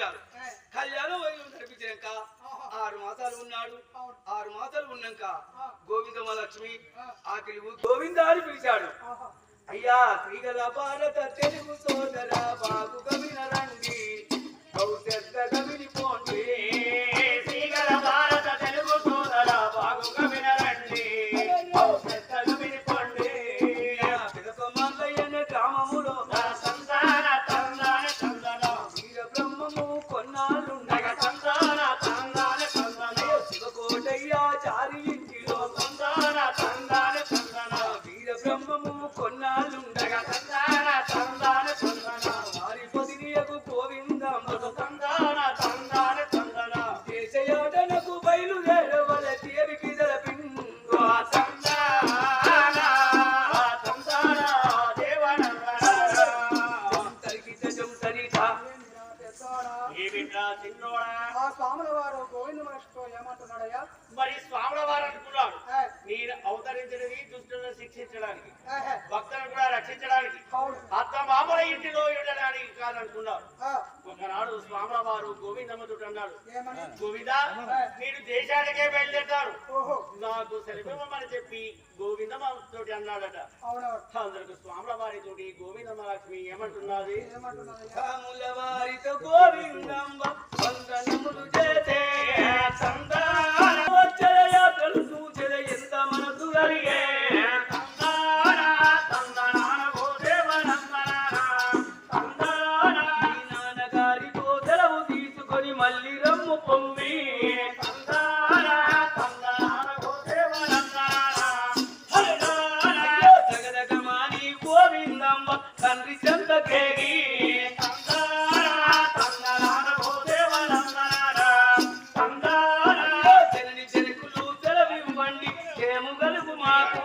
జరిపించారు కళ్యాణం వైద్యం జరిపించాక ఆరు మాసాలు ఉన్నాడు. ఆరు మాసాలు ఉన్నాక గోవిందమ్మ లక్ష్మి ఆకలి గోవింద అని పిలిచాడు. అయ్యా శ్రీగల భారత తెలుగు సోదర బాబు కవిన రండి. కవిని పోండి. ఏమంటున్నాడయ్యా? మరి స్వాముల వారు అనుకున్నాడు. నేను అవతరించినది దుష్టులను శిక్షించడానికి భక్తులను కూడా రక్షించడానికి. అత్త మామల ఇంటిలో ఉండడానికి కాదనుకున్నారు ఒకనాడు స్వాముల వారు గోవిందమ్మతో అన్నాడు ఏమని? గోవింద నేను దేశానికే బయలుదేరారు ఓహో. నాకు సెలవివ్వమని చెప్పి గోవిందమ్మతో అన్నాడట. అందరికి స్వాముల వారితోటి గోవిందమ్మ లక్ష్మి ఏమంటున్నది? వారితో గోవిందమ్మ వందనములు చేసే సంతాన మళ్ళీ రమ్ము పొమ్మి. జగదగమాని గోవిందమ్మ తండ్రి చెంతకేగి జనని తెలవివ్వండి చేము గలుగు మాకు.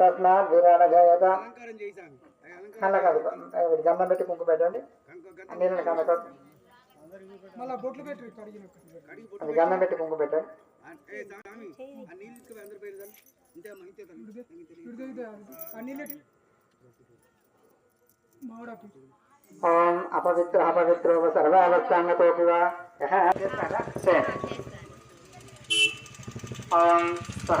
తస్మాత్ విరానజాయత అలా కాదు. గంధం పెట్టి కుంకు పెట్టండి నీళ్ళని కనుక మళ్ళా బొట్లు పెట్టి కడిగిన అది గంధం పెట్టి కుంకు పెట్టండి. ఓం అపవిత్ర అపవిత్రో చేయండి. ఓం సహ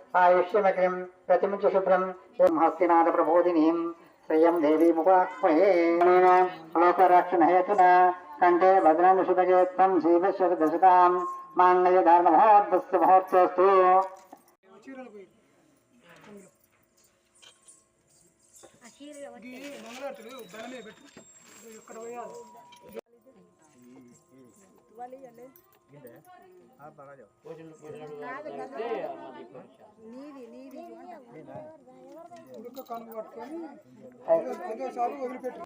దేవం ఆయుష్యమగ్రం ప్రతిముచ శుభ్రం హస్తినాథ ప్రబోధినీం శ్రియం దేవీముపాహ్మయే లోకరక్షణ హేతున కంఠే భద్రాన్ని సుతగేత్తం శ్రీభస్వ దశకాం మాంగళ్య ధారణ మహోత్సవస్తు ఇక్కడ పోయాలి ఈ మంగళారతులు బలమే పెట్టు ఇక్కడ పోయాలి ఇంకొక కనుక పట్టుకొని ఐదోసారి వదిలిపెట్టు.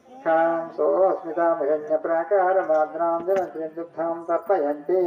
కాం సోస్మితాం హిరణ్యప్రాకారమాద్రాం జనత్రిం దుగ్ధాం తర్పయంతి.